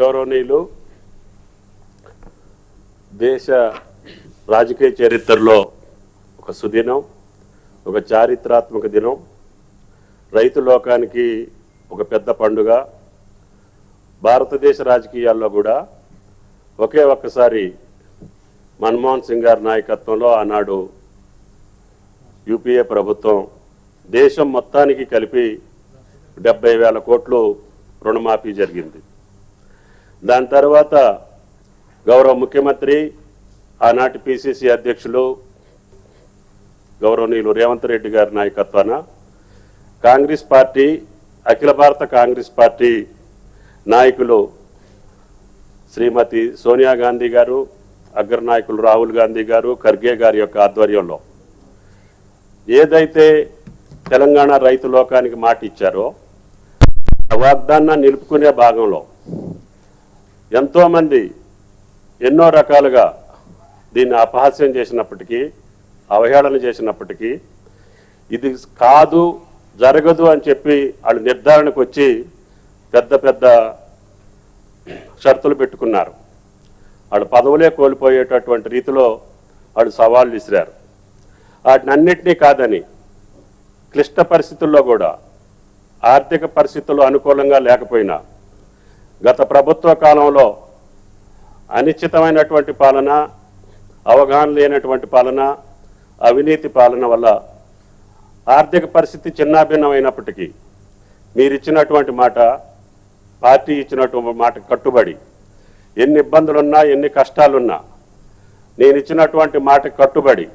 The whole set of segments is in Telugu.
గౌరవనీయులు దేశ రాజకీయ చరిత్రలో ఒక సుదినం ఒక చారిత్రాత్మక దినం. రైతు లోకానికి ఒక పెద్ద పండుగ. భారతదేశ రాజకీయాల్లో కూడా ఒకే ఒక్కసారి మన్మోహన్ సింగ్ గారి నాయకత్వంలో ఆనాడు యూపీఏ ప్రభుత్వం దేశం మొత్తానికి కలిపి డెబ్బై వేల కోట్లు రుణమాఫీ జరిగింది. దాని తర్వాత గౌరవ ముఖ్యమంత్రి ఆనాటి పిసిసి అధ్యక్షులు గౌరవనీయులు రేవంత్ రెడ్డి గారి నాయకత్వాన కాంగ్రెస్ పార్టీ అఖిల భారత కాంగ్రెస్ పార్టీ నాయకులు శ్రీమతి సోనియా గాంధీ గారు అగ్ర నాయకులు రాహుల్ గాంధీ గారు ఖర్గే గారి యొక్క ఆధ్వర్యంలో ఏదైతే తెలంగాణ రైతు లోకానికి మాట ఇచ్చారో వాగ్దాన్న నిలుపుకునే భాగంలో ఎంతోమంది ఎన్నో రకాలుగా దీన్ని అపహాస్యం చేసినప్పటికీ అవహేళన చేసినప్పటికీ ఇది కాదు జరగదు అని చెప్పి వాళ్ళు నిర్ధారణకు వచ్చి పెద్ద పెద్ద షరతులు పెట్టుకున్నారు. వాళ్ళు పదవులే కోల్పోయేటటువంటి రీతిలో వాళ్ళు సవాళ్ళు విసిరారు. వాటినన్నింటినీ కాదని క్లిష్ట పరిస్థితుల్లో కూడా ఆర్థిక పరిస్థితులు అనుకూలంగా లేకపోయినా గత ప్రభుత్వ కాలంలో అనిశ్చితమైనటువంటి పాలన అవగాహన లేనటువంటి పాలన అవినీతి పాలన వల్ల ఆర్థిక పరిస్థితి చిన్నాభిన్నమైనప్పటికీ మీరిచ్చినటువంటి మాట పార్టీ ఇచ్చినటువంటి మాట కట్టుబడి ఎన్ని ఇబ్బందులున్నా ఎన్ని కష్టాలున్నా నేను ఇచ్చినటువంటి మాట కట్టుబడి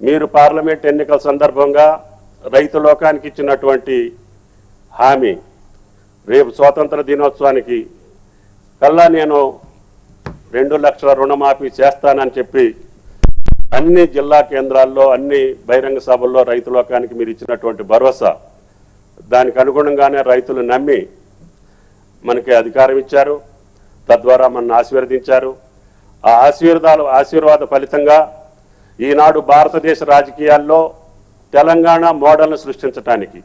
మీరు పార్లమెంట్ ఎన్నికల సందర్భంగా రైతు లోకానికి ఇచ్చినటువంటి హామీ రేపు స్వాతంత్ర దినోత్సవానికి కల్లా నేను రెండు లక్షల రుణమాఫీ చేస్తానని చెప్పి అన్ని జిల్లా కేంద్రాల్లో అన్ని బహిరంగ సభల్లో రైతు లోకానికి మీరు ఇచ్చినటువంటి భరోసా దానికి అనుగుణంగానే రైతులు నమ్మి మనకి అధికారం ఇచ్చారు తద్వారా మనల్ని ఆశీర్వదించారు. ఆ ఆశీర్వాదాలు ఆశీర్వాద ఫలితంగా ఈనాడు భారతదేశ రాజకీయాల్లో తెలంగాణ మోడల్ను సృష్టించటానికి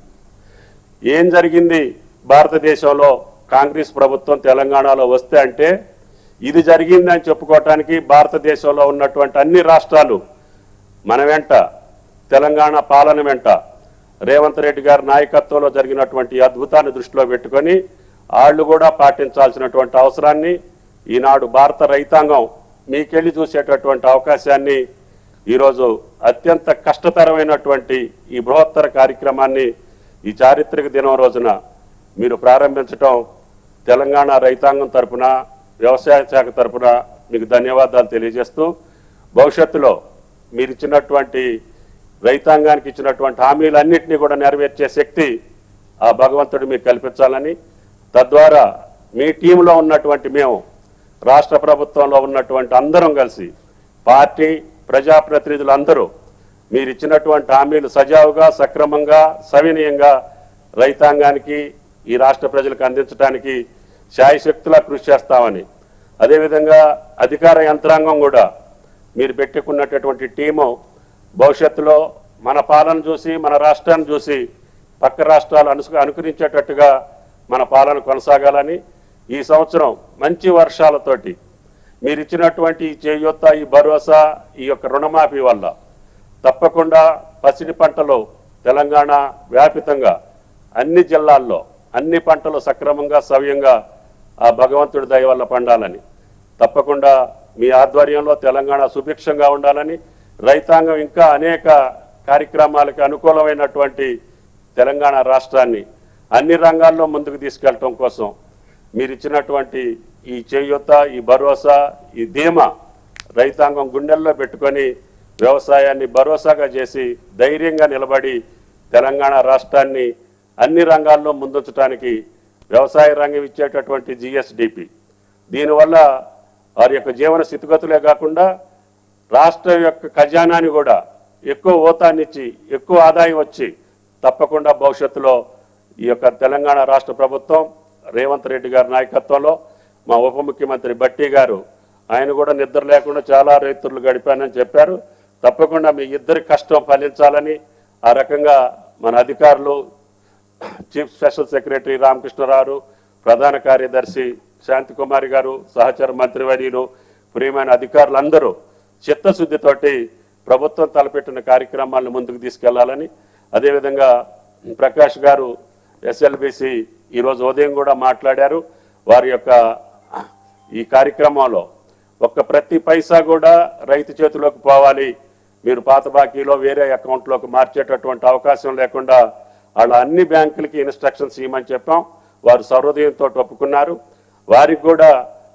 ఏం జరిగింది? భారతదేశంలో కాంగ్రెస్ ప్రభుత్వం తెలంగాణలో వస్తే అంటే ఇది జరిగిందని చెప్పుకోవటానికి భారతదేశంలో ఉన్నటువంటి అన్ని రాష్ట్రాలు మన వెంట తెలంగాణ పాలన వెంట రేవంత్ రెడ్డి గారి నాయకత్వంలో జరిగినటువంటి అద్భుతాన్ని దృష్టిలో పెట్టుకొని వాళ్ళు కూడా పాటించాల్సినటువంటి అవసరాన్ని ఈనాడు భారత రైతాంగం మీకెళ్ళి చూసేటటువంటి అవకాశాన్ని ఈరోజు అత్యంత కష్టతరమైనటువంటి ఈ బృహత్తర కార్యక్రమాన్ని ఈ చారిత్రక దినం రోజున మీరు ప్రారంభించటం తెలంగాణ రైతాంగం తరపున వ్యవసాయ శాఖ తరపున మీకు ధన్యవాదాలు తెలియజేస్తూ భవిష్యత్తులో మీరు ఇచ్చినటువంటి రైతాంగానికి ఇచ్చినటువంటి హామీలన్నింటినీ కూడా నెరవేర్చే శక్తి ఆ భగవంతుడు మీకు కల్పించాలని తద్వారా మీ టీంలో ఉన్నటువంటి మేము రాష్ట్ర ప్రభుత్వంలో ఉన్నటువంటి అందరం కలిసి పార్టీ ప్రజాప్రతినిధులు అందరూ మీరు ఇచ్చినటువంటి హామీలు సజావుగా సక్రమంగా సవినయంగా రైతాంగానికి ఈ రాష్ట్ర ప్రజలకు అందించడానికి శాయశక్తులా కృషి చేస్తామని. అదేవిధంగా అధికార యంత్రాంగం కూడా మీరు పెట్టుకున్నటువంటి టీము భవిష్యత్తులో మన పాలన చూసి మన రాష్ట్రాన్ని చూసి పక్క రాష్ట్రాలు అను అనుకరించేటట్టుగా మన పాలన కొనసాగాలని ఈ సంవత్సరం మంచి వర్షాలతోటి మీరు ఇచ్చినటువంటి ఈ చేయూత ఈ భరోసా ఈ యొక్క రుణమాఫీ వల్ల తప్పకుండా పసిడి పంటలు తెలంగాణ వ్యాపితంగా అన్ని జిల్లాల్లో అన్ని పంటలు సక్రమంగా సవ్యంగా ఆ భగవంతుడి దయ వల్ల పండాలని. తప్పకుండా మీ ఆధ్వర్యంలో తెలంగాణ సుభిక్షంగా ఉండాలని రైతాంగం ఇంకా అనేక కార్యక్రమాలకు అనుకూలమైనటువంటి తెలంగాణ రాష్ట్రాన్ని అన్ని రంగాల్లో ముందుకు తీసుకెళ్ళటం కోసం మీరు ఇచ్చినటువంటి ఈ చేయూత ఈ భరోసా ఈ ధీమా రైతాంగం గుండెల్లో పెట్టుకొని వ్యవసాయాన్ని భరోసాగా చేసి ధైర్యంగా నిలబడి తెలంగాణ రాష్ట్రాన్ని అన్ని రంగాల్లో ముందుంచడానికి వ్యవసాయ రంగం ఇచ్చేటటువంటి జిఎస్డిపి దీనివల్ల వారి యొక్క జీవన స్థితిగతులే కాకుండా రాష్ట్రం యొక్క ఖజానాని కూడా ఎక్కువ ఓతాన్నిచ్చి ఎక్కువ ఆదాయం వచ్చి తప్పకుండా భవిష్యత్తులో ఈ యొక్క తెలంగాణ రాష్ట్ర ప్రభుత్వం రేవంత్ రెడ్డి గారి నాయకత్వంలో మా ఉప ముఖ్యమంత్రి బట్టి గారు ఆయన కూడా నిద్ర లేకుండా చాలా రైతులు గడిపానని చెప్పారు. తప్పకుండా మీ ఇద్దరి కష్టం ఫలించాలని ఆ రకంగా మన అధికారులు చీఫ్ స్పెషల్ సెక్రటరీ రామకృష్ణరావు ప్రధాన కార్యదర్శి శాంతి కుమారి గారు సహచర మంత్రివర్యులు ప్రియమైన అధికారులందరూ చిత్తశుద్ధితోటి ప్రభుత్వం తలపెట్టిన కార్యక్రమాలను ముందుకు తీసుకెళ్ళాలని అదేవిధంగా ప్రకాష్ గారు ఎస్ఎల్బిసి ఈరోజు ఉదయం కూడా మాట్లాడారు. వారి యొక్క ఈ కార్యక్రమంలో ఒక్క ప్రతి పైసా కూడా రైతు చేతిలోకి పోవాలి. మీరు పాత బాకీలో వేరే అకౌంట్లోకి మార్చేటటువంటి అవకాశం లేకుండా వాళ్ళ అన్ని బ్యాంకులకి ఇన్స్ట్రక్షన్స్ ఇవ్వమని చెప్పాం. వారు సర్వదయంతో ఒప్పుకున్నారు. వారికి కూడా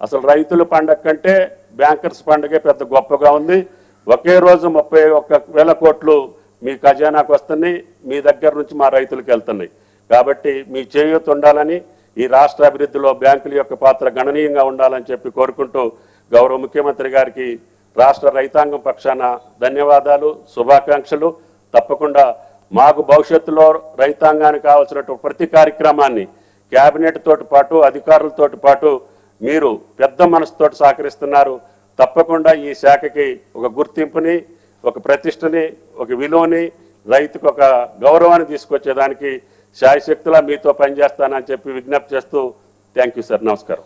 అసలు రైతుల పండగ కంటే బ్యాంకర్స్ పండగే పెద్ద గొప్పగా ఉంది. ఒకే రోజు ముప్పై ఒక్క వేల కోట్లు మీ ఖజానాకు వస్తున్నాయి. మీ దగ్గర నుంచి మా రైతులకు వెళ్తున్నాయి. కాబట్టి మీ చేయూత ఉండాలని ఈ రాష్ట్ర అభివృద్ధిలో బ్యాంకుల యొక్క పాత్ర గణనీయంగా ఉండాలని చెప్పి కోరుకుంటూ గౌరవ ముఖ్యమంత్రి గారికి రాష్ట్ర రైతాంగం పక్షాన ధన్యవాదాలు శుభాకాంక్షలు. తప్పకుండా మాకు భవిష్యత్తులో రైతాంగానికి కావాల్సినటువంటి ప్రతి కార్యక్రమాన్ని కేబినెట్ తోటి పాటు అధికారులతోటి పాటు మీరు పెద్ద మనసుతోటి సహకరిస్తున్నారు. తప్పకుండా ఈ శాఖకి ఒక గుర్తింపుని ఒక ప్రతిష్టని ఒక విలువని రైతుకు ఒక గౌరవాన్ని తీసుకొచ్చేదానికి శాయశక్తులా మీతో పనిచేస్తానని చెప్పి విజ్ఞప్తి చేస్తూ థ్యాంక్ యూ సార్. నమస్కారం.